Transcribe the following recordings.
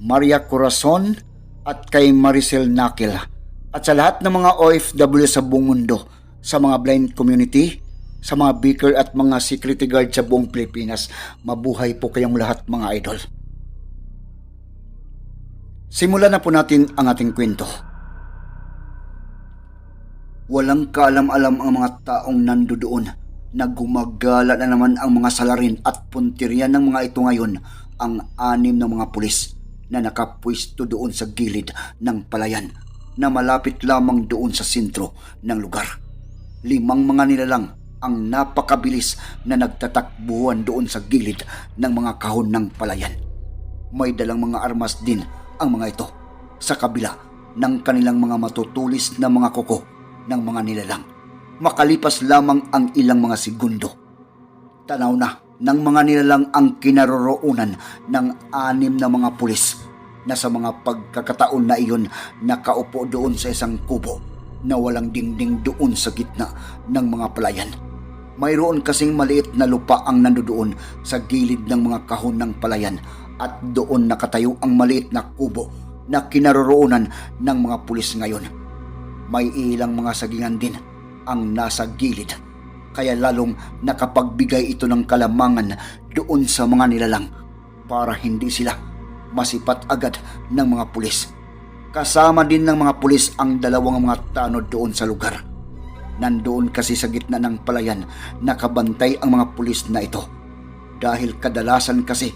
Maria Corazon, at kay Maricel Nakil. At sa lahat ng mga OFW sa buong mundo, sa mga blind community, sa mga beaker at mga security guard sa buong Pilipinas, mabuhay po kayong lahat mga idol. Simulan na po natin ang ating kwento. Walang kaalam-alam ang mga taong nandoon na gumagala na naman ang mga salarin at puntirya ng mga ito ngayon ang anim na mga pulis na nakapwisto doon sa gilid ng palayan na malapit lamang doon sa sentro ng lugar. Limang mga nilalang ang napakabilis na nagtatakbuhan doon sa gilid ng mga kahon ng palayan. May dalang mga armas din ang mga ito sa kabila ng kanilang mga matutulis na mga kuko ng mga nilalang. Makalipas lamang ang ilang mga segundo. Tanaw na ng mga nilalang ang kinaroroonan ng anim na mga pulis na sa mga pagkakataon na iyon nakaupo doon sa isang kubo na walang dingding doon sa gitna ng mga palayan. Mayroon kasing maliit na lupa ang nandoon sa gilid ng mga kahon ng palayan at doon nakatayo ang maliit na kubo na kinaroroonan ng mga pulis ngayon. May ilang mga sagingan din ang nasa gilid kaya lalong nakapagbigay ito ng kalamangan doon sa mga nilalang para hindi sila masipat agad ng mga pulis. Kasama din ng mga pulis ang dalawang mga tanod doon sa lugar. Nandoon kasi sa gitna ng palayan nakabantay ang mga pulis na ito dahil kadalasan kasi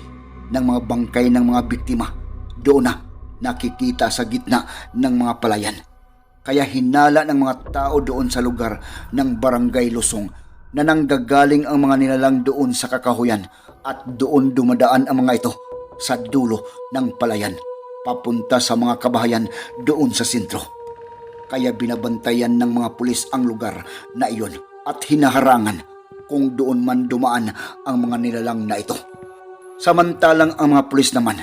ng mga bangkay ng mga biktima doon na nakikita sa gitna ng mga palayan. Kaya hinala ng mga tao doon sa lugar ng barangay Lusong na nanggagaling ang mga nilalang doon sa kakahuyan at doon dumadaan ang mga ito sa dulo ng palayan papunta sa mga kabahayan doon sa sentro. Kaya binabantayan ng mga pulis ang lugar na iyon at hinaharangan kung doon man dumaan ang mga nilalang na ito. Samantalang ang mga pulis naman,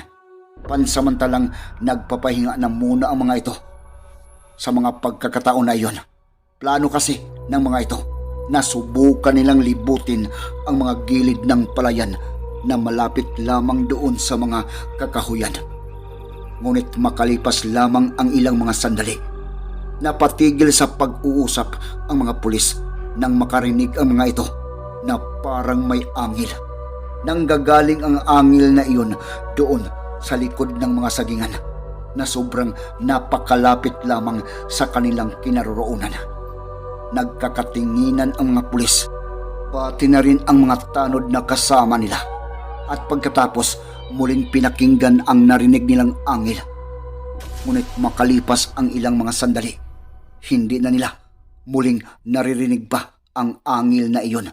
pansamantalang nagpapahinga na muna ang mga ito sa mga pagkakataon na iyon. Plano kasi ng mga ito na subukan nilang libutin ang mga gilid ng palayan na malapit lamang doon sa mga kakahuyan. Ngunit makalipas lamang ang ilang mga sandali, napatigil sa pag-uusap ang mga pulis nang makarinig ang mga ito na parang may angil. Nang gagaling ang angil na iyon doon sa likod ng mga sagingan na sobrang napakalapit lamang sa kanilang kinaroroonan. Nagkakatinginan ang mga pulis, pati na rin ang mga tanod na kasama nila. At pagkatapos, muling pinakinggan ang narinig nilang angil. Ngunit makalipas ang ilang mga sandali, hindi na nila muling naririnig pa ang angil na iyon.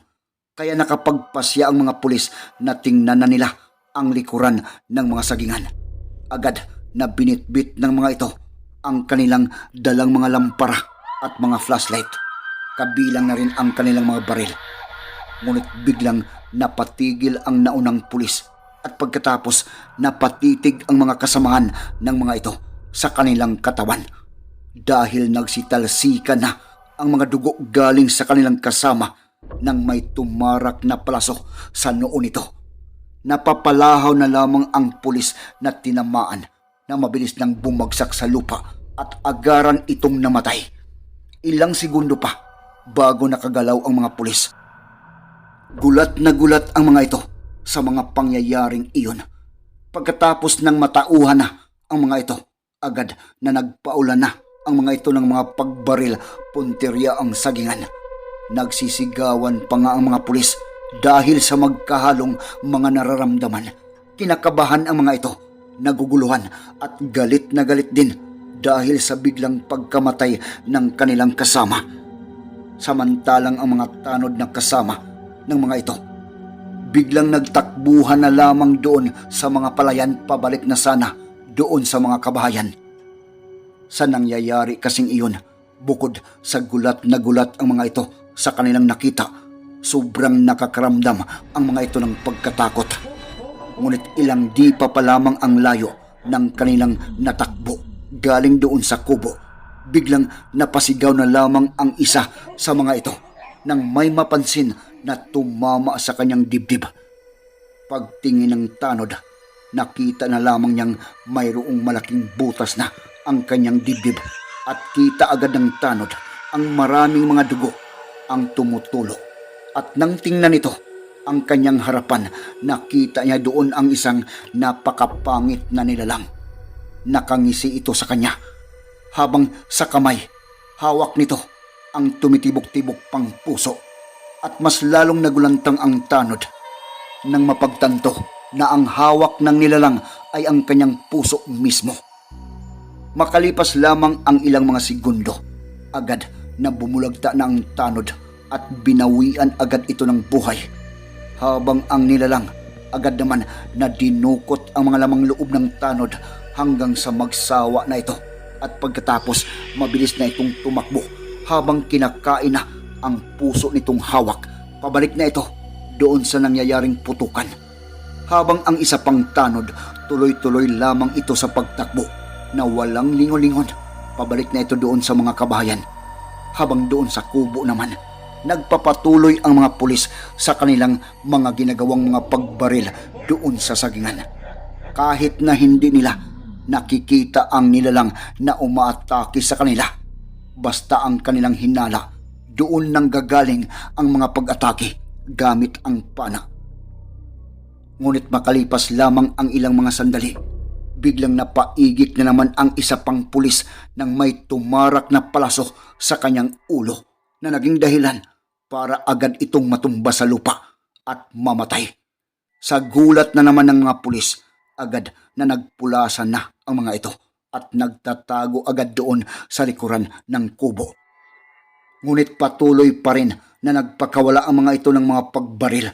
Kaya nakapagpasya ang mga pulis na tingnan na nila ang likuran ng mga sagingan. Agad na binitbit ng mga ito ang kanilang dalang mga lampara at mga flashlight. Kabilang na rin ang kanilang mga baril. Ngunit biglang napatigil ang naunang pulis at pagkatapos napatitig ang mga kasamahan ng mga ito sa kanilang katawan. Dahil nagsitalsika na ang mga dugo galing sa kanilang kasama nang may tumarak na palaso sa noo nito. Napapalahaw na lamang ang pulis na tinamaan na mabilis nang bumagsak sa lupa at agaran itong namatay. Ilang segundo pa bago nakagalaw ang mga pulis. Gulat na gulat ang mga ito sa mga pangyayaring iyon. Pagkatapos ng matauhan na ang mga ito, agad na nagpaulan na ang mga ito ng mga pagbaril punterya ang sagingan. Nagsisigawan pa nga ang mga pulis dahil sa magkahalong mga nararamdaman. Kinakabahan ang mga ito, naguguluhan at galit na galit din dahil sa biglang pagkamatay ng kanilang kasama. Samantalang ang mga tanod na kasama ng mga ito, biglang nagtakbuhan na lamang doon sa mga palayan pabalik na sana doon sa mga kabahayan. Sa nangyayari kasing iyon, bukod sa gulat na gulat ang mga ito sa kanilang nakita, sobrang nakakaramdam ang mga ito ng pagkatakot. Ngunit ilang di pa pa lamang ang layo ng kanilang natakbo galing doon sa kubo. Biglang napasigaw na lamang ang isa sa mga ito nang may mapansin na tumama sa kanyang dibdib. Pagtingin ng tanod, nakita na lamang niyang mayroong malaking butas na ang kanyang dibdib at kita agad ng tanod ang maraming mga dugo ang tumutulo. At nang tingnan ito, ang kanyang harapan, nakita niya doon ang isang napakapangit na nilalang. Nakangisi ito sa kanya, habang sa kamay, hawak nito ang tumitibok-tibok pang puso. At mas lalong nagulantang ang tanod nang mapagtanto na ang hawak ng nilalang ay ang kanyang puso mismo. Makalipas lamang ang ilang mga segundo, agad na bumulagta na ang tanod at binawian agad ito ng buhay. Habang ang nilalang agad naman na dinukot ang mga lamang loob ng tanod hanggang sa magsawa na ito at pagkatapos mabilis na itong tumakbo habang kinakain na ang puso nitong hawak. Pabalik na ito doon sa nangyayaring putukan. Habang ang isa pang tanod, tuloy-tuloy lamang ito sa pagtakbo na walang lingon-lingon. Pabalik na ito doon sa mga kabahayan. Habang doon sa kubo naman, nagpapatuloy ang mga pulis sa kanilang mga ginagawang mga pagbaril doon sa sagingan. Kahit na hindi nila nakikita ang nilalang na umaatake sa kanila. Basta ang kanilang hinala, doon nang gagaling ang mga pag-atake gamit ang pana. Ngunit makalipas lamang ang ilang mga sandali, biglang napaigik na naman ang isa pang pulis nang may tumarak na palaso sa kanyang ulo na naging dahilan para agad itong matumba sa lupa at mamatay. Sa gulat na naman ng mga pulis, agad na nagpulasan na ang mga ito at nagtatago agad doon sa likuran ng kubo. Ngunit patuloy pa rin na nagpakawala ang mga ito ng mga pagbaril.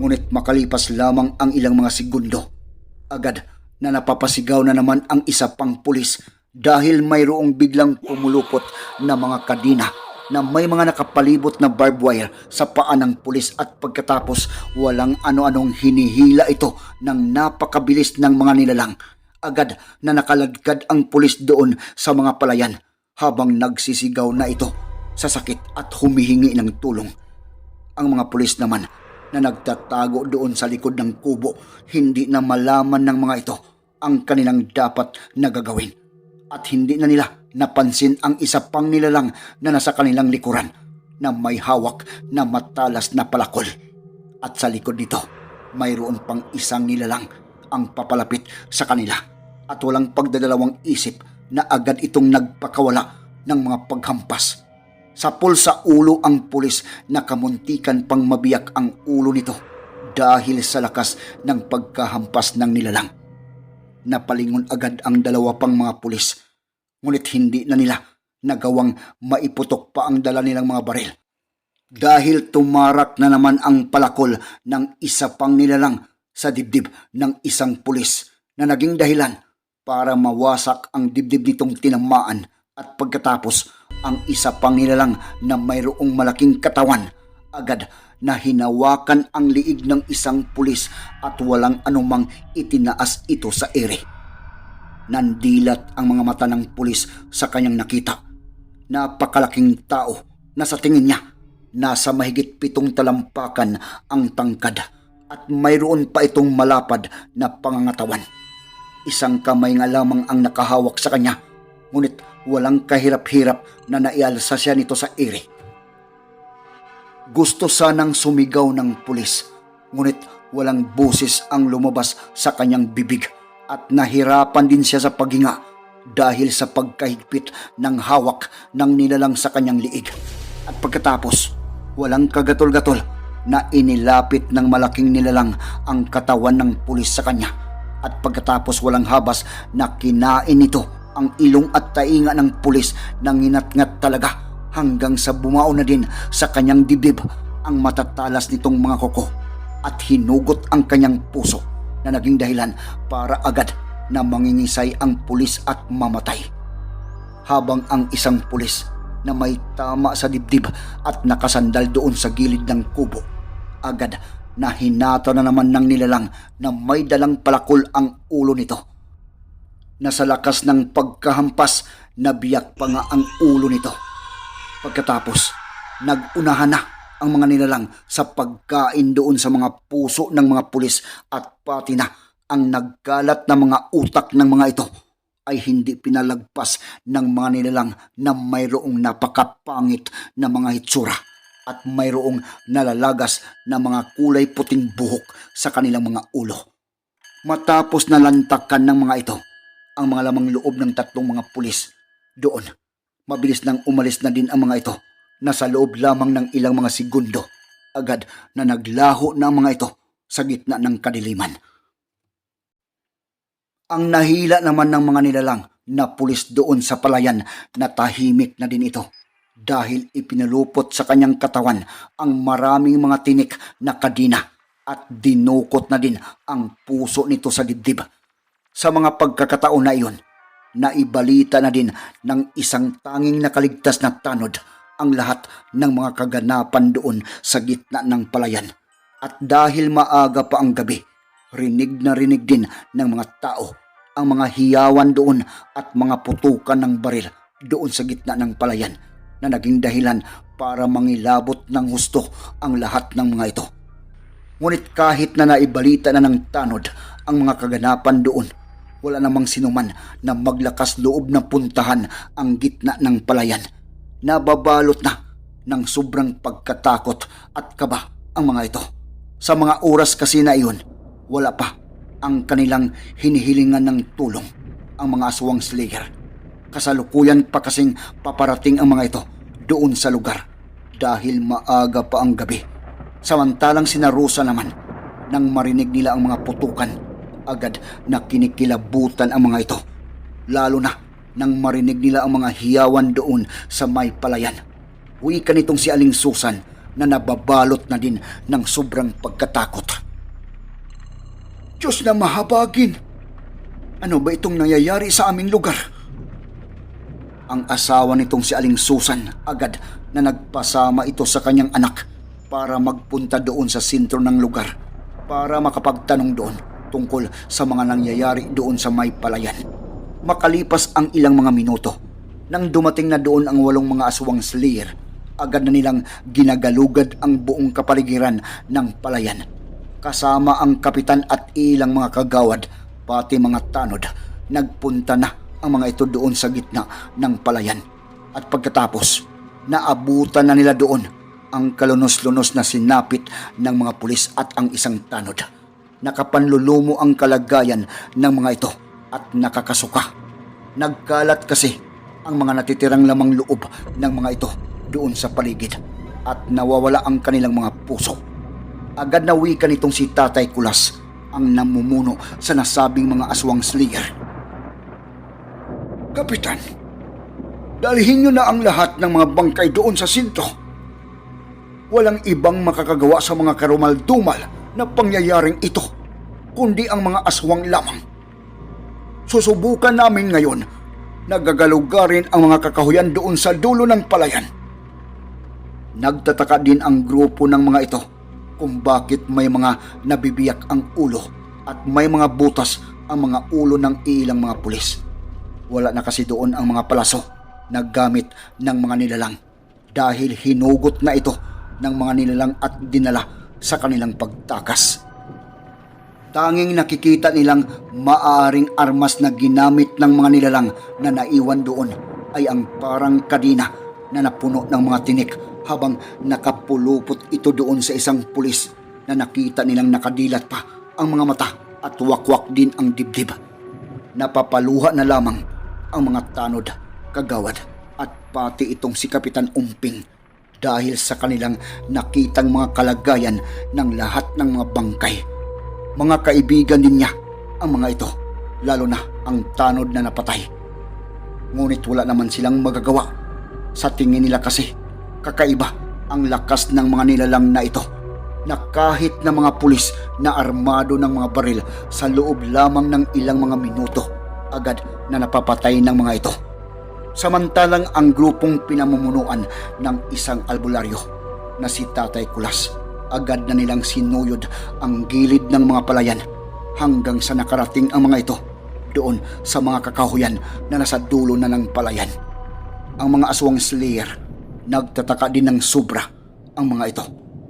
Ngunit makalipas lamang ang ilang mga segundo, agad na napapasigaw na naman ang isa pang pulis dahil mayroong biglang pumulupot na mga kadina na may mga nakapalibot na barbed wire sa paa ng pulis at pagkatapos walang ano-anong hinihila ito ng napakabilis ng mga nilalang. Agad na nakaladkad ang pulis doon sa mga palayan habang nagsisigaw na ito sa sakit at humihingi ng tulong. Ang mga pulis naman na nagtatago doon sa likod ng kubo hindi na malaman ng mga ito ang kanilang dapat na at hindi na nila napansin ang isa pang nilalang na nasa kanilang likuran na may hawak na matalas na palakol. At sa likod nito, mayroon pang isang nilalang ang papalapit sa kanila at walang pagdadalawang isip na agad itong nagpakawala ng mga paghampas. Sa pulsa ulo ang pulis na kamuntikan pang mabiyak ang ulo nito dahil sa lakas ng pagkahampas ng nilalang. Napalingon agad ang dalawa pang mga pulis. Ngunit hindi na nila nagawang maiputok pa ang dala nilang mga baril. Dahil tumarak na naman ang palakol ng isa pang nilalang sa dibdib ng isang pulis na naging dahilan para mawasak ang dibdib nitong tinamaan at pagkatapos ang isa pang nilalang na mayroong malaking katawan agad na hinawakan ang liig ng isang pulis at walang anumang itinaas ito sa ere. Nandilat ang mga mata ng pulis sa kanyang nakita. Napakalaking tao na sa tingin niya nasa mahigit pitong talampakan ang tangkad at mayroon pa itong malapad na pangangatawan. Isang kamay nga lamang ang nakahawak sa kanya, ngunit walang kahirap-hirap na naialsa siya nito sa ere. Gusto sanang sumigaw ng pulis, ngunit walang busis ang lumabas sa kanyang bibig at nahirapan din siya sa paghinga dahil sa pagkahigpit ng hawak ng nilalang sa kanyang liig. At pagkatapos, walang kagatol-gatol na inilapit ng malaking nilalang ang katawan ng pulis sa kanya. At pagkatapos walang habas na kinain nito ang ilong at tainga ng pulis nang inatngat talaga hanggang sa bumao na din sa kanyang dibdib ang matatalas nitong mga koko at hinugot ang kanyang puso na naging dahilan para agad na mangingisay ang pulis at mamatay. Habang ang isang pulis na may tama sa dibdib at nakasandal doon sa gilid ng kubo, agad na hinata na naman ng nilalang na may dalang palakol ang ulo nito. Na sa lakas ng pagkahampas, nabiyak pa nga ang ulo nito. Pagkatapos, nagunahan na ang mga nilalang sa pagkain doon sa mga puso ng mga pulis at pati na ang nagkalat na mga utak ng mga ito ay hindi pinalagpas ng mga nilalang na mayroong napakapangit na mga hitsura at mayroong nalalagas na mga kulay puting buhok sa kanilang mga ulo. Matapos nalantakan ng mga ito ang mga lamang loob ng tatlong mga pulis doon, mabilis nang umalis na din ang mga ito na sa loob lamang ng ilang mga segundo agad na naglaho na ang mga ito sa gitna ng kadiliman. Ang nahila naman ng mga nilalang na pulis doon sa palayan na tahimik na din ito dahil ipinalupot sa kanyang katawan ang maraming mga tinik na kadina at dinukot na din ang puso nito sa dibdib. Sa mga pagkakataon na iyon, naibalita na din ng isang tanging nakaligtas na tanod ang lahat ng mga kaganapan doon sa gitna ng palayan. At dahil maaga pa ang gabi, rinig na rinig din ng mga tao ang mga hiyawan doon at mga putukan ng baril doon sa gitna ng palayan na naging dahilan para mangilabot ng husto ang lahat ng mga ito. Ngunit kahit na naibalita na ng tanod ang mga kaganapan doon, wala namang sinuman na maglakas loob na puntahan ang gitna ng palayan. Nababalot na ng sobrang pagkatakot at kaba ang mga ito. Sa mga oras kasi na iyon, wala pa ang kanilang hinihilingan ng tulong ang mga aswang slayer. Kasalukuyan pa kasing paparating ang mga ito doon sa lugar dahil maaga pa ang gabi. Samantalang sinarusa naman nang marinig nila ang mga putukan, agad na kinikilabutan ang mga ito. Lalo na nang marinig nila ang mga hiyawan doon sa may palayan. Wika nitong si Aling Susan na nababalot na din ng sobrang pagkatakot. Diyos na mahabagin! Ano ba itong nangyayari sa aming lugar? Ang asawa nitong si Aling Susan agad na nagpasama ito sa kanyang anak para magpunta doon sa sentro ng lugar para makapagtanong doon tungkol sa mga nangyayari doon sa may palayan. Makalipas ang ilang mga minuto, nang dumating na doon ang walong mga aswang slayer, agad na nilang ginagalugad ang buong kapaligiran ng palayan kasama ang kapitan at ilang mga kagawad, pati mga tanod, nagpunta na ang mga ito doon sa gitna ng palayan. At pagkatapos, naabutan na nila doon ang kalunos-lunos na sinapit ng mga pulis at ang isang tanod. Nakapanlulumo ang kalagayan ng mga ito at nakakasuka. Nagkalat kasi ang mga natitirang lamang loob ng mga ito doon sa paligid at nawawala ang kanilang mga puso agad na wika nitong si Tatay Kulas ang namumuno sa nasabing mga aswang slayer. Kapitan, dalhin niyo na ang lahat ng mga bangkay doon sa sintro. Walang ibang makakagawa sa mga karumal-dumal na pangyayaring ito, kundi ang mga aswang lamang. Susubukan namin ngayon na gagalugarin ang mga kakahuyan doon sa dulo ng palayan. Nagtataka din ang grupo ng mga ito kung bakit may mga nabibiyak ang ulo at may mga butas ang mga ulo ng ilang mga pulis. Wala na kasi doon ang mga palaso na gamit ng mga nilalang dahil hinugot na ito ng mga nilalang at dinala sa kanilang pagtakas. Tanging nakikita nilang maaring armas na ginamit ng mga nilalang na naiwan doon ay ang parang kadina na napuno ng mga tinik habang nakapulupot ito doon sa isang pulis na nakita nilang nakadilat pa ang mga mata at wakwak din ang dibdib. Napapaluha na lamang ang mga tanod, kagawad at pati itong si Kapitan Umping dahil sa kanilang nakitang mga kalagayan ng lahat ng mga bangkay. Mga kaibigan din niya ang mga ito, lalo na ang tanod na napatay. Ngunit wala naman silang magagawa. Sa tingin nila kasi kakaiba ang lakas ng mga nilalang na ito na kahit na mga pulis na armado ng mga baril sa loob lamang ng ilang mga minuto agad na napapatay ng mga ito. Samantalang ang grupong pinamumunuan ng isang albularyo na si Tatay Kulas agad na nilang sinuyod ang gilid ng mga palayan hanggang sa nakarating ang mga ito doon sa mga kakahuyan na nasa dulo na ng palayan. Ang mga aswang slayer nagtataka din ng sobra ang mga ito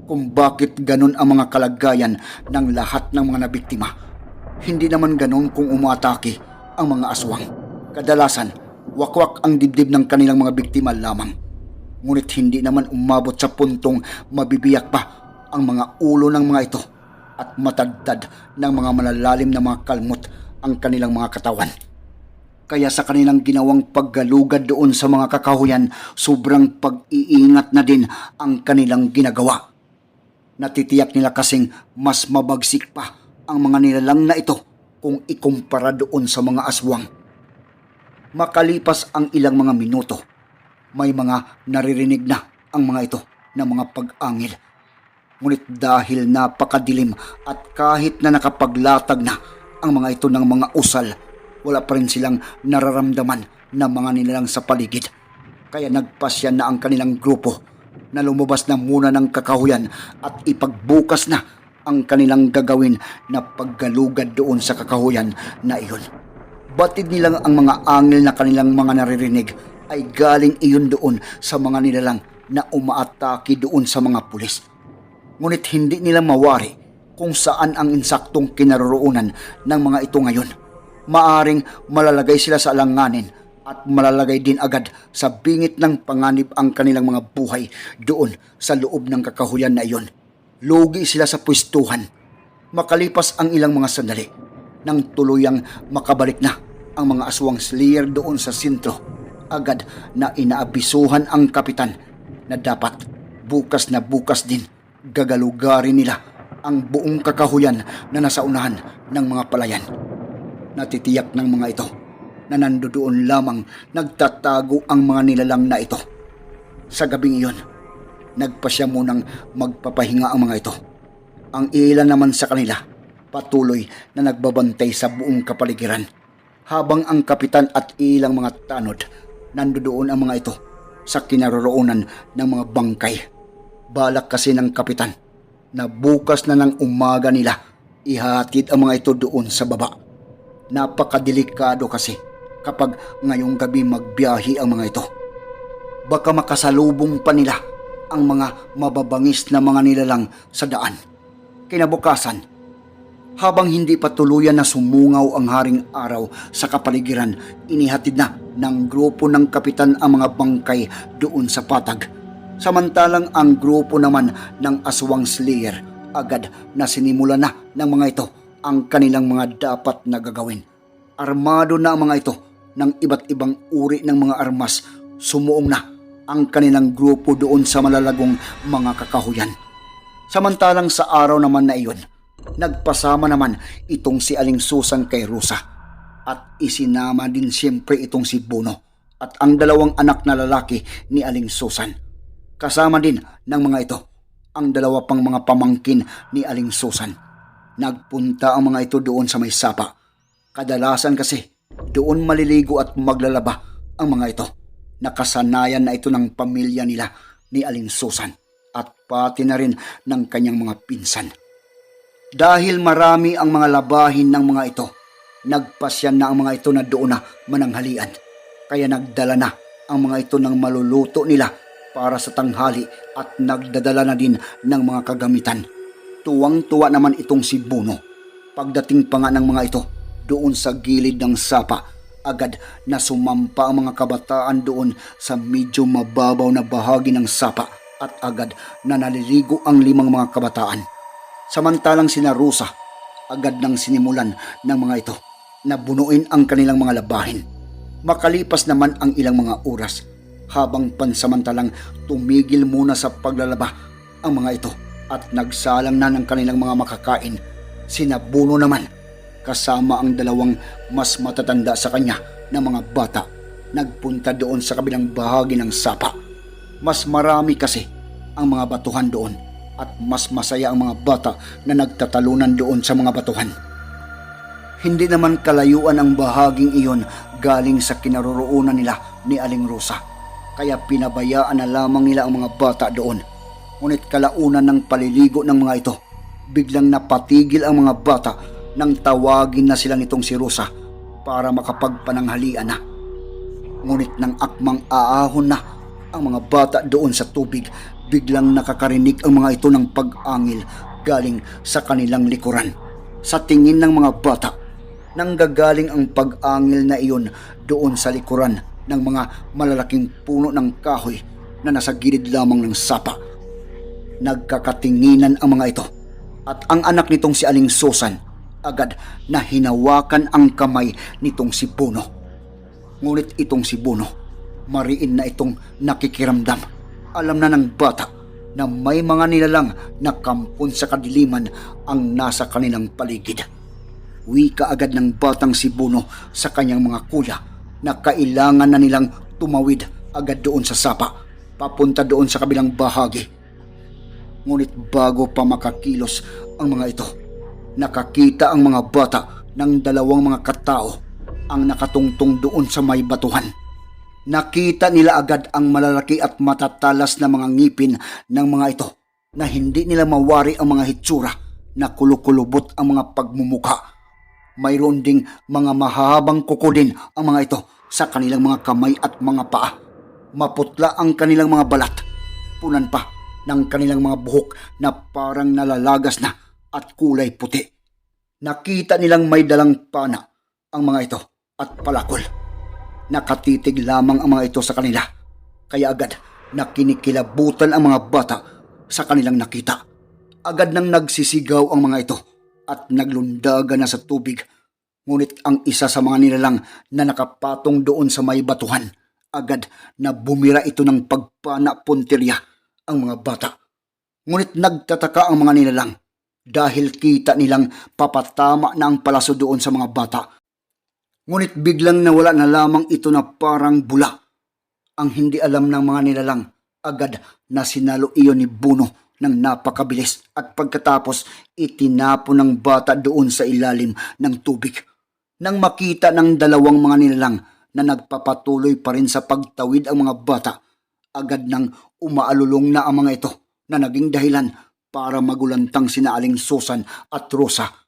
kung bakit ganun ang mga kalagayan ng lahat ng mga nabiktima. Hindi naman ganun kung umatake ang mga aswang. Kadalasan, wakwak ang dibdib ng kanilang mga biktima lamang. Ngunit hindi naman umabot sa puntong mabibiyak pa ang mga ulo ng mga ito at matagtad ng mga malalalim na mga kalmot ang kanilang mga katawan. Kaya sa kanilang ginawang paggalugad doon sa mga kakahuyan, sobrang pag-iingat na din ang kanilang ginagawa. Natitiyak nila kasing mas mabagsik pa ang mga nilalang na ito kung ikumpara doon sa mga aswang. Makalipas ang ilang mga minuto, may mga naririnig na ang mga ito na mga pag-angil. Ngunit dahil napakadilim at kahit na nakapaglatag na ang mga ito ng mga usal, wala pa rin silang nararamdaman na mga nilalang sa paligid. Kaya nagpasya na ang kanilang grupo na lumabas na muna ng kakahuyan at ipagbukas na ang kanilang gagawin na paggalugad doon sa kakahuyan na iyon. Batid nilang ang mga angel na kanilang mga naririnig ay galing iyon doon sa mga nilalang na umaatake doon sa mga pulis. Ngunit hindi nila mawari kung saan ang insaktong kinaroroonan ng mga ito ngayon. Maaring malalagay sila sa alanganin at malalagay din agad sa bingit ng panganib ang kanilang mga buhay doon sa loob ng kakahuyan na iyon. Lugi sila sa pwestuhan. Makalipas ang ilang mga sandali, nang tuluyang makabalik na ang mga aswang slayer doon sa sintro, agad na inaabisuhan ang kapitan na dapat bukas na bukas din gagalugarin nila ang buong kakahuyan na nasa unahan ng mga palayan. Natitiyak ng mga ito na nandoon lamang nagtatago ang mga nilalang na ito. Sa gabing iyon, nagpasya munang magpapahinga ang mga ito. Ang ilan naman sa kanila, patuloy na nagbabantay sa buong kapaligiran. Habang ang kapitan at ilang mga tanod, nandoon ang mga ito sa kinaroroonan ng mga bangkay. Balak kasi ng kapitan na bukas na ng umaga nila ihatid ang mga ito doon sa baba. Napakadelikado kasi kapag ngayong gabi magbiyahi ang mga ito. Baka makasalubong pa nila ang mga mababangis na mga nilalang sa daan. Kinabukasan, habang hindi pa tuluyan na sumungaw ang haring araw sa kapaligiran, inihatid na ng grupo ng kapitan ang mga bangkay doon sa patag. Samantalang ang grupo naman ng aswang slayer agad na sinimula na ng mga ito ang kanilang mga dapat na gagawin. Armado na ang mga ito ng iba't ibang uri ng mga armas, sumuong na ang kanilang grupo doon sa malalagong mga kakahuyan. Samantalang sa araw naman na iyon, nagpasama naman itong si Aling Susan kay Rusa at isinama din siyempre itong si Bono at ang dalawang anak na lalaki ni Aling Susan. Kasama din ng mga ito ang dalawa pang mga pamangkin ni Aling Susan. Nagpunta ang mga ito doon sa may sapa. Kadalasan kasi doon maliligo at maglalaba ang mga ito. Nakasanayan na ito ng pamilya nila ni Aling Susan at pati na rin ng kanyang mga pinsan. Dahil marami ang mga labahin ng mga ito, nagpasyan na ang mga ito na doon na mananghalian. Kaya nagdala na ang mga ito ng maluluto nila para sa tanghali at nagdadala na din ng mga kagamitan. Tuwang-tuwa naman itong si Buno. Pagdating pa nga ng mga ito, doon sa gilid ng sapa, agad na sumampa ang mga kabataan doon sa medyo mababaw na bahagi ng sapa at agad na naliligo ang limang mga kabataan. Samantalang sina Rusa, agad nang sinimulan ng mga ito na bunuin ang kanilang mga labahin. Makalipas naman ang ilang mga oras, habang pansamantalang tumigil muna sa paglalaba ang mga ito at nagsalang na ng kanilang mga makakain. Sinabuno naman kasama ang dalawang mas matatanda sa kanya na mga bata nagpunta doon sa kabilang bahagi ng sapa. Mas marami kasi ang mga batuhan doon at mas masaya ang mga bata na nagtatalunan doon sa mga batuhan. Hindi naman kalayuan ang bahaging iyon galing sa kinaroroonan nila ni Aling Rosa. Kaya pinabayaan na lamang nila ang mga bata doon. Ngunit kalaunan ng paliligo ng mga ito, biglang napatigil ang mga bata nang tawagin na sila nitong si Rosa para makapagpananghalian na. Ngunit nang akmang aahon na ang mga bata doon sa tubig, biglang nakakarinig ang mga ito ng pag-angil galing sa kanilang likuran. Sa tingin ng mga bata, nanggagaling ang pag-angil na iyon doon sa likuran ng mga malalaking puno ng kahoy na nasa gilid lamang ng sapa. Nagkakatinginan ang mga ito at ang anak nitong si Aling Susan agad na hinawakan ang kamay nitong si Puno. Ngunit itong si Buno, mariin na itong nakikiramdam. Alam na ng bata na may mga nilalang na kampon sa kadiliman ang nasa kanilang paligid. Wika agad ng batang si Buno sa kanyang mga kuya na kailangan na nilang tumawid agad doon sa sapa, papunta doon sa kabilang bahagi. Ngunit bago pa makakilos ang mga ito, nakakita ang mga bata ng dalawang mga katao ang nakatungtong doon sa may batuhan. Nakita nila agad ang malalaki at matatalas na mga ngipin ng mga ito na hindi nila mawari ang mga hitsura na kulukulubot ang mga pagmumuka. Mayroon ding mga mahahabang kuko din ang mga ito sa kanilang mga kamay at mga paa. Maputla ang kanilang mga balat. Punan pa ng kanilang mga buhok na parang nalalagas na at kulay puti. Nakita nilang may dalang pana ang mga ito at palakol. Nakatitig lamang ang mga ito sa kanila. Kaya agad na kinikilabutan ang mga bata sa kanilang nakita. Agad nang nagsisigaw ang mga ito at naglundaga na sa tubig. Ngunit ang isa sa mga nilalang na nakapatong doon sa may batuhan, agad na bumira ito ng pagpana puntirya ang mga bata. Ngunit nagtataka ang mga nilalang dahil kita nilang papatama na ang palaso doon sa mga bata. Ngunit biglang nawala na lamang ito na parang bula. Ang hindi alam ng mga nilalang, agad na sinalo iyon ni Buno ng napakabilis at pagkatapos itinapo ng bata doon sa ilalim ng tubig. Nang makita ng dalawang mga nilalang na nagpapatuloy pa rin sa pagtawid ang mga bata, agad nang umaalulong na ang mga ito na naging dahilan para magulantang sina Aling Susan at Rosa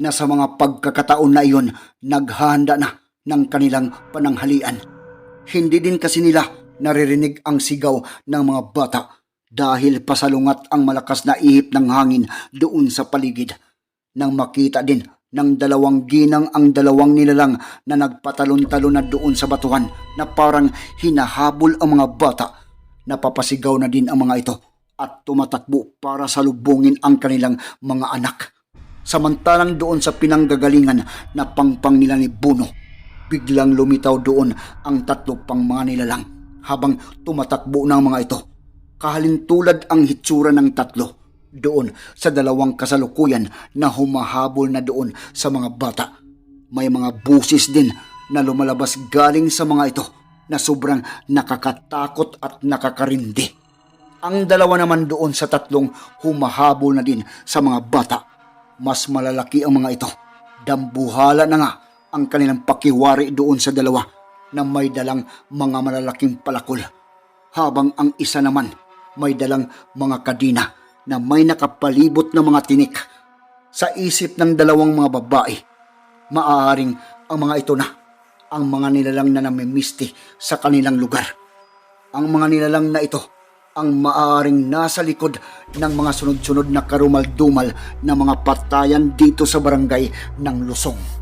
na sa mga pagkakataon na iyon naghahanda na ng kanilang pananghalian. Hindi din kasi nila naririnig ang sigaw ng mga bata dahil pasalungat ang malakas na ihip ng hangin doon sa paligid. Nang makita din ng dalawang ginang ang dalawang nilalang na nagpatalon-talon na doon sa batuhan na parang hinahabol ang mga bata. Napapasigaw na din ang mga ito at tumatakbo para salubungin ang kanilang mga anak. Samantalang doon sa pinanggagalingan na pangpang nila ni Buno, biglang lumitaw doon ang tatlo pang mga nilalang habang tumatakbo ng mga ito. Kahalintulad ang hitsura ng tatlo doon sa dalawang kasalukuyan na humahabol na doon sa mga bata. May mga busis din na lumalabas galing sa mga ito na sobrang nakakatakot at nakakarindi. Ang dalawa naman doon sa tatlong humahabol na din sa mga bata. Mas malalaki ang mga ito. Dambuhala na nga ang kanilang pakiwari doon sa dalawa na may dalang mga malalaking palakol. Habang ang isa naman may dalang mga kadina na may nakapalibot na mga tinik. Sa isip ng dalawang mga babae, maaaring ang mga ito na ang mga nilalang na namimisti sa kanilang lugar. Ang mga nilalang na ito ang maaaring nasa likod ng mga sunod-sunod na karumal-dumal na mga patayan dito sa barangay ng Lusong.